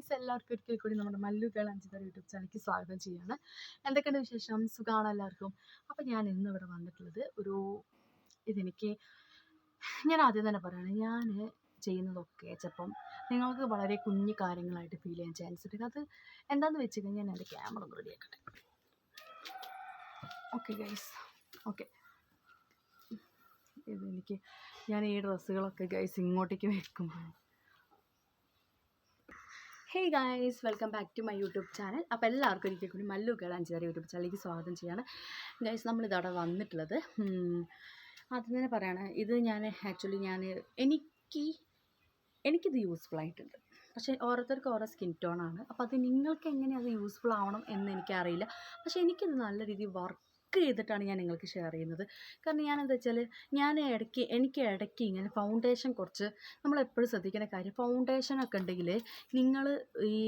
Guys എല്ലാവർക്കും ഒരിക്കൽ കൂടി നമ്മുടെ മല്ലുകൾ അഞ്ചുതര യൂട്യൂബ് ചാനലിലേക്ക് സ്വാഗതം ചെയ്യാണ്. എന്തൊക്കെയുണ്ട് വിശേഷം? സുഖമാണ് എല്ലാവർക്കും? അപ്പം ഞാൻ ഇന്ന് ഇവിടെ വന്നിട്ടുള്ളത് ഒരു ഇതെനിക്ക് ഞാൻ ആദ്യം തന്നെ പറയുകയാണ് ഞാൻ ചെയ്യുന്നതൊക്കെ ചിലപ്പം നിങ്ങൾക്ക് വളരെ കുഞ്ഞു കാര്യങ്ങളായിട്ട് ഫീൽ ചെയ്യാൻ ചാൻസ് ഉണ്ട്. അത് എന്താണെന്ന് വെച്ച് കഴിഞ്ഞാൽ ഞാൻ എന്റെ ക്യാമറ ഒന്ന് റെഡിയാക്കട്ടെ ഓക്കെ ഗൈസ് ഓക്കെ ഇതെനിക്ക് ഞാൻ ഈ ഡ്രസ്സുകളൊക്കെ ഗൈസ് ഇങ്ങോട്ടേക്ക് വെക്കുമ്പോൾ hey guys welcome back to my YouTube channel അപ്പോൾ എല്ലാവർക്കും ഒരിക്കൽ കൂടി മല്ലു കേളാഞ്ചേരി യൂട്യൂബ് ചാനലിലേക്ക് സ്വാഗതം ചെയ്യാണ്. ഗൈസ് നമ്മളിതവിടെ വന്നിട്ടുള്ളത് ആദ്യം തന്നെ പറയണേ ഇത് ഞാൻ ആക്ച്വലി ഞാൻ എനിക്ക് എനിക്കിത് യൂസ്ഫുൾ ആയിട്ടുണ്ട്. പക്ഷേ ഓരോരുത്തർക്ക് ഓരോ സ്കിൻ ടോണാണ് അപ്പോൾ അത് നിങ്ങൾക്ക് എങ്ങനെ അത് യൂസ്ഫുൾ ആവണം എന്ന് എനിക്കറിയില്ല. പക്ഷേ എനിക്കിത് നല്ല രീതിയിൽ വർക്ക് ചെയ്തിട്ടാണ് ഞാൻ നിങ്ങൾക്ക് ഷെയർ ചെയ്യുന്നത്. കാരണം ഞാൻ എന്താ വെച്ചാൽ ഞാൻ ഇടയ്ക്ക് എനിക്ക് ഇടയ്ക്ക് ഇങ്ങനെ ഫൗണ്ടേഷൻ കുറച്ച് നമ്മൾ നമ്മളെപ്പോഴും ശ്രദ്ധിക്കേണ്ട കാര്യം ഫൗണ്ടേഷനൊക്കെ ഉണ്ടെങ്കിൽ നിങ്ങൾ ഈ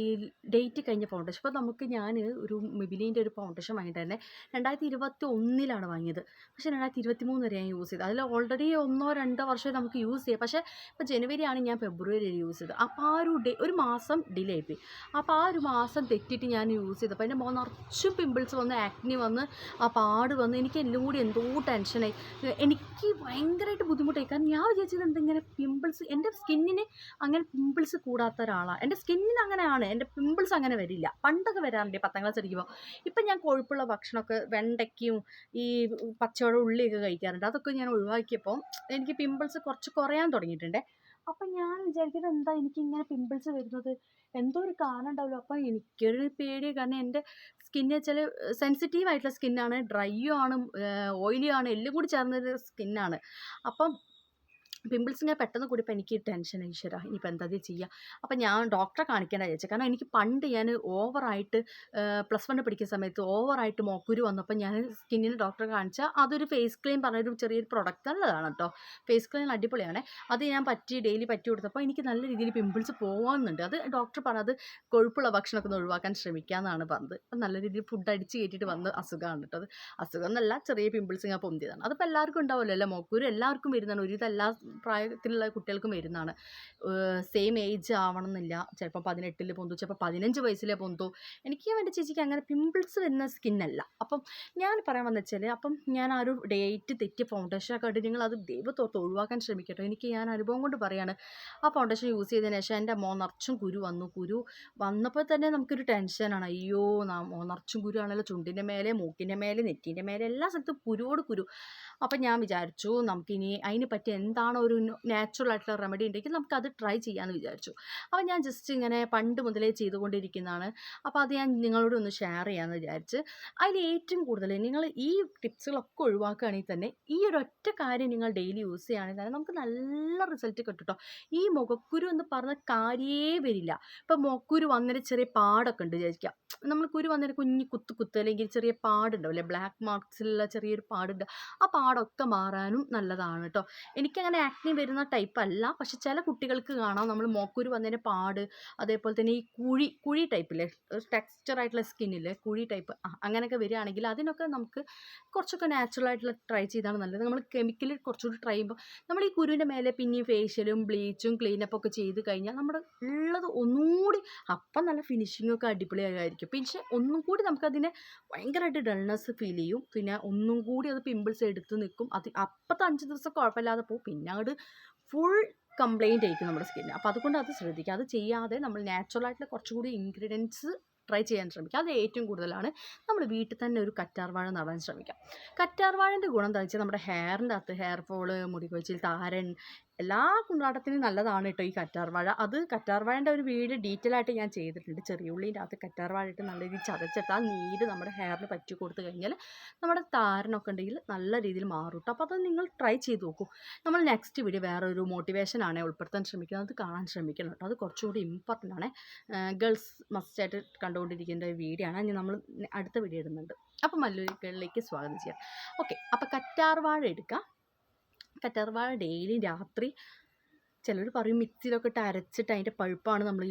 ഡേറ്റ് കഴിഞ്ഞ ഫൗണ്ടേഷൻ ഇപ്പോൾ നമുക്ക് ഞാൻ ഒരു മിബിലിന്റെ ഒരു ഫൗണ്ടേഷൻ വാങ്ങിയിട്ട് തന്നെ രണ്ടായിരത്തി ഇരുപത്തി ഒന്നിലാണ് വാങ്ങിയത്. പക്ഷേ രണ്ടായിരത്തി ഇരുപത്തി മൂന്ന് വരെ ഞാൻ യൂസ് ചെയ്തത് അതിൽ ഓൾറെഡി ഒന്നോ രണ്ടോ വർഷമേ നമുക്ക് യൂസ് ചെയ്യാം. പക്ഷേ ഇപ്പോൾ ജനുവരി ആണ് ഞാൻ ഫെബ്രുവരി യൂസ് ചെയ്തത്. അപ്പോൾ ആ ഒരു ഡേ ഒരു മാസം ഡിലേ ആയിപ്പോയി അപ്പോൾ ആ ഒരു മാസം തെറ്റിയിട്ട് ഞാൻ യൂസ് ചെയ്തപ്പോൾ എന്റെ മുഖം നിറച്ചും പിമ്പിൾസ് വന്ന് ആക്നി വന്ന് ആ പാട് വന്ന് എനിക്ക് എല്ലാം കൂടി എന്തോ ടെൻഷനായി. എനിക്ക് ഭയങ്കരമായിട്ട് ബുദ്ധിമുട്ടായി. കാരണം ഞാൻ വിചാരിച്ചത് എന്തിങ്ങനെ പിമ്പിൾസ് എന്റെ സ്കിന്നിന് അങ്ങനെ പിമ്പിൾസ് കൂടാത്ത ഒരാളാണ് എന്റെ സ്കിന്നിന് അങ്ങനെയാണ് എന്റെ പിമ്പിൾസ് അങ്ങനെ വരില്ല. പണ്ടൊക്കെ വരാറുണ്ട് പത്താം ക്ലാസ് അടിക്കുമ്പോൾ ഇപ്പം ഞാൻ കൊഴുപ്പുള്ള ഭക്ഷണമൊക്കെ വെണ്ടയ്ക്കും ഈ പച്ചവട ഉള്ളിയൊക്കെ കഴിക്കാറുണ്ട്. അതൊക്കെ ഞാൻ ഒഴിവാക്കിയപ്പോൾ എനിക്ക് പിമ്പിൾസ് കുറച്ച് കുറയാൻ തുടങ്ങിയിട്ടുണ്ട്. അപ്പം ഞാൻ വിചാരിക്കുന്നത് എന്താ എനിക്ക് ഇങ്ങനെ പിമ്പിൾസ് വരുന്നത്? എന്തോ ഒരു കാരണം ഉണ്ടാവുമല്ലോ അപ്പം എനിക്കൊരു പേടി കാരണം എന്റെ സ്കിന്ന് വെച്ചാൽ സെൻസിറ്റീവ് ആയിട്ടുള്ള സ്കിന്നാണ് ഡ്രൈയും ആണ് ഓയിലിയും ആണ്. എല്ലാം കൂടി ചേർന്നൊരു സ്കിന്നാണ് അപ്പം പിമ്പിൾസ് ഇങ്ങനെ പെട്ടെന്ന് കൂടിയപ്പോൾ എനിക്ക് ടെൻഷൻ ഈശ്വര ഇനിയിപ്പോൾ എന്താ ചെയ്യുക അപ്പം ഞാൻ ഡോക്ടറെ കാണിക്കേണ്ട വിചാരിച്ചു. കാരണം എനിക്ക് പണ്ട് ഞാൻ ഓവറായിട്ട് പ്ലസ് വണ്ണ് പഠിക്കുന്ന സമയത്ത് ഓവറായിട്ട് മോക്കുരു വന്നപ്പോൾ ഞാൻ സ്കിന്നിന് ഡോക്ടറെ കാണിച്ചാൽ അതൊരു ഫേസ് ക്രീം പറഞ്ഞൊരു ചെറിയൊരു പ്രൊഡക്റ്റ് നല്ലതാണ് കേട്ടോ ഫേസ് ക്രീം അടിപൊളിയാണ്. അത് ഞാൻ പറ്റി ഡെയിലി പറ്റി കൊടുത്തപ്പോൾ എനിക്ക് നല്ല രീതിയിൽ പിമ്പിൾസ് പോകുന്നുണ്ട് അത് ഡോക്ടർ പറഞ്ഞത് കൊഴുപ്പുള്ള ഭക്ഷണമൊക്കെ ഒന്ന് ഒഴിവാക്കാൻ ശ്രമിക്കുക എന്നാണ് പറഞ്ഞത്. അപ്പം നല്ല രീതിയിൽ ഫുഡ് അടിച്ച് കയറ്റിയിട്ട് വന്ന് അസുഖമാണ് കേട്ടോ അത്. അസുഖം എന്നല്ല ചെറിയ പിമ്പിൾസ് ഇങ്ങനെ പൊന്തിയതാണ്. അതിപ്പോൾ എല്ലാവർക്കും ഉണ്ടാവുമല്ലോ അല്ലേ? മോക്കൂര് എല്ലാവർക്കും വരുന്നതാണ്. ഒരുവിധം എല്ലാ പ്രായത്തിലുള്ള കുട്ടികൾക്കും വരുന്നതാണ് സെയിം ഏജ് ആവണം എന്നില്ല ചിലപ്പോൾ പതിനെട്ടിൽ പൊന്തു ചിലപ്പോൾ പതിനഞ്ച് വയസ്സിലെ പൊന്തു. എനിക്ക് എന്റെ ചേച്ചിക്ക് അങ്ങനെ പിമ്പിൾസ് വരുന്ന സ്കിന്നല്ല അപ്പം ഞാൻ പറയാൻ വന്ന വെച്ചാൽ അപ്പം ഞാൻ ആ ഒരു ഡേറ്റ് തെറ്റിയ ഫൗണ്ടേഷനൊക്കെ ആയിട്ട് നിങ്ങൾ അത് ദൈവത്തോർത്ത് ഒഴിവാക്കാൻ ശ്രമിക്കട്ടോ. എനിക്ക് ഞാൻ അനുഭവം കൊണ്ട് പറയാണ്. ആ ഫൗണ്ടേഷൻ യൂസ് ചെയ്തതിന് ശേഷം എന്റെ മോ നിറച്ചും കുരു വന്നു. കുരു വന്നപ്പോൾ തന്നെ നമുക്കൊരു ടെൻഷനാണ് അയ്യോ നാ- മോ നിറച്ചും കുരു ആണല്ലോ. ചുണ്ടിന്റെ മേലെ മൂക്കിന്റെ മേലെ നെറ്റിന്റെ മേലെ എല്ലാ സ്ഥലത്തും കുരുവോട് കുരു. അപ്പം ഞാൻ വിചാരിച്ചു നമുക്കിനി അതിന് പറ്റി എന്താണ് ഒരു നാച്ചുറൽ ആയിട്ടുള്ള റെമഡി ഉണ്ടെങ്കിൽ നമുക്കത് ട്രൈ ചെയ്യാമെന്ന് വിചാരിച്ചു. അപ്പോൾ ഞാൻ ജസ്റ്റ് ഇങ്ങനെ പണ്ട് മുതലേ ചെയ്തുകൊണ്ടിരിക്കുന്നതാണ്. അപ്പോൾ അത് ഞാൻ നിങ്ങളോട് ഒന്ന് ഷെയർ ചെയ്യാമെന്ന് വിചാരിച്ച്. അതിൽ ഏറ്റവും കൂടുതൽ നിങ്ങൾ ഈ ടിപ്സുകളൊക്കെ ഒഴിവാക്കുകയാണെങ്കിൽ തന്നെ ഈ ഒരു ഒറ്റ കാര്യം നിങ്ങൾ ഡെയിലി യൂസ് ചെയ്യുകയാണെങ്കിൽ തന്നെ നമുക്ക് നല്ല റിസൾട്ട് കിട്ടും ഈ മുഖക്കുരു എന്ന് പറഞ്ഞ കാര്യേ വരില്ല. ഇപ്പം മുഖക്കുരു വന്നൊരു ചെറിയ പാടൊക്കെ ഉണ്ട് വിചാരിക്കാം നമ്മൾ കുരു വന്നൊരു കുഞ്ഞു കുത്ത് കുത്ത് അല്ലെങ്കിൽ ചെറിയ പാടുണ്ടാവില്ലേ ബ്ലാക്ക് മാർക്സിലുള്ള ചെറിയൊരു പാടുണ്ട്. ആ പാടൊക്കെ മാറാനും നല്ലതാണ് കേട്ടോ എനിക്കങ്ങനെ ആക്നി വരുന്ന ടൈപ്പ് അല്ല. പക്ഷെ ചില കുട്ടികൾക്ക് കാണാം നമ്മൾ മോക്കൂര് വന്നതിന്റെ പാട് അതേപോലെ തന്നെ ഈ കുഴി കുഴി ടൈപ്പില്ലേ ടെക്സ്ചർ ആയിട്ടുള്ള സ്കിന്നില്ലേ കുഴി ടൈപ്പ് അങ്ങനെയൊക്കെ വരികയാണെങ്കിൽ അതിനൊക്കെ നമുക്ക് കുറച്ചൊക്കെ നാച്ചുറൽ ആയിട്ടുള്ള ട്രൈ ചെയ്താണ് നല്ലത്. നമ്മൾ കെമിക്കൽ കുറച്ചുകൂടി ട്രൈ ചെയ്യുമ്പോൾ നമ്മൾ ഈ കുരുവിന്റെ മേലെ പിന്നെയും ഫേഷ്യലും ബ്ലീച്ചും ക്ലീനപ്പ് ഒക്കെ ചെയ്ത് കഴിഞ്ഞാൽ നമ്മുടെ ഉള്ളത് ഒന്നുകൂടി അപ്പം നല്ല ഫിനിഷിംഗ് ഒക്കെ അടിപൊളിയായിരിക്കും. പക്ഷെ ഒന്നും കൂടി നമുക്കതിനെ ഭയങ്കരമായിട്ട് ഡൾനെസ് ഫീൽ ചെയ്യും. പിന്നെ ഒന്നും കൂടി അത് പിമ്പിൾസ് എടുത്ത് നിൽക്കും. അത് അപ്പത്തെ അഞ്ച് ദിവസം കുഴപ്പമില്ലാതെ പോകും. പിന്നെ അങ്ങോട്ട് ഫുൾ കംപ്ലൈന്റ് ആയിരിക്കും നമ്മുടെ സ്കിന്നിന് അപ്പോൾ അതുകൊണ്ട് അത് ശ്രദ്ധിക്കുക. അത് ചെയ്യാതെ നമ്മൾ നാച്ചുറൽ ആയിട്ടുള്ള കുറച്ചുകൂടി ഇൻഗ്രീഡിയൻസ് ട്രൈ ചെയ്യാൻ ശ്രമിക്കുക. അത് ഏറ്റവും കൂടുതലാണ് നമ്മൾ വീട്ടിൽ തന്നെ ഒരു കറ്റാർവാഴ നടാൻ ശ്രമിക്കുക. കറ്റാർവാഴന്റെ ഗുണം എന്താ വെച്ചാൽ നമ്മുടെ ഹെയറിന്റെ അകത്ത് ഹെയർ ഫോൾ മുടി കൊഴിച്ചിൽ താരൻ എല്ലാ കുണ്ടാട്ടത്തിനും നല്ലതാണ് കേട്ടോ ഈ കറ്റാർവാഴ അത് കറ്റാർവാഴന്റെ ഒരു വീട് ഡീറ്റെയിൽ ആയിട്ട് ഞാൻ ചെയ്തിട്ടുണ്ട്. ചെറിയ ഉള്ളിന്റെ അകത്ത് കറ്റാർവാഴ ഇട്ട് നല്ല രീതിയിൽ ചതച്ചിട്ട് ആ നീര് നമ്മുടെ ഹെയറിന് പറ്റി കൊടുത്തു കഴിഞ്ഞാൽ നമ്മുടെ താരനൊക്കെ ഉണ്ടെങ്കിൽ നല്ല രീതിയിൽ മാറും കേട്ടോ. അപ്പോൾ അത് നിങ്ങൾ ട്രൈ ചെയ്ത് നോക്കൂ. നമ്മൾ നെക്സ്റ്റ് വീഡിയോ വേറെ ഒരു മോട്ടിവേഷൻ ആണ് ഉൾപ്പെടുത്താൻ ശ്രമിക്കുന്നത്. അത് കാണാൻ ശ്രമിക്കണം കേട്ടോ. അത് കുറച്ചുകൂടി ഇമ്പോർട്ടന്റ് ആണ്. ഗേൾസ് മസ്റ്റായിട്ട് കണ്ടുകൊണ്ടിരിക്കേണ്ട ഒരു വീഡിയോ ആണ് ഇനി നമ്മൾ അടുത്ത വീഡിയോ ഇടുന്നുണ്ട്. അപ്പോൾ മല്ലൂരികളിലേക്ക് സ്വാഗതം ചെയ്യാം. ഓക്കെ അപ്പോൾ കറ്റാർവാഴ എടുക്കുക കറ്റാർവാഴ ഡെയിലി രാത്രി ചിലർ പറയും മിക്സിയിലൊക്കെ ഇട്ട് അരച്ചിട്ട് അതിന്റെ പഴുപ്പാണ് നമ്മൾ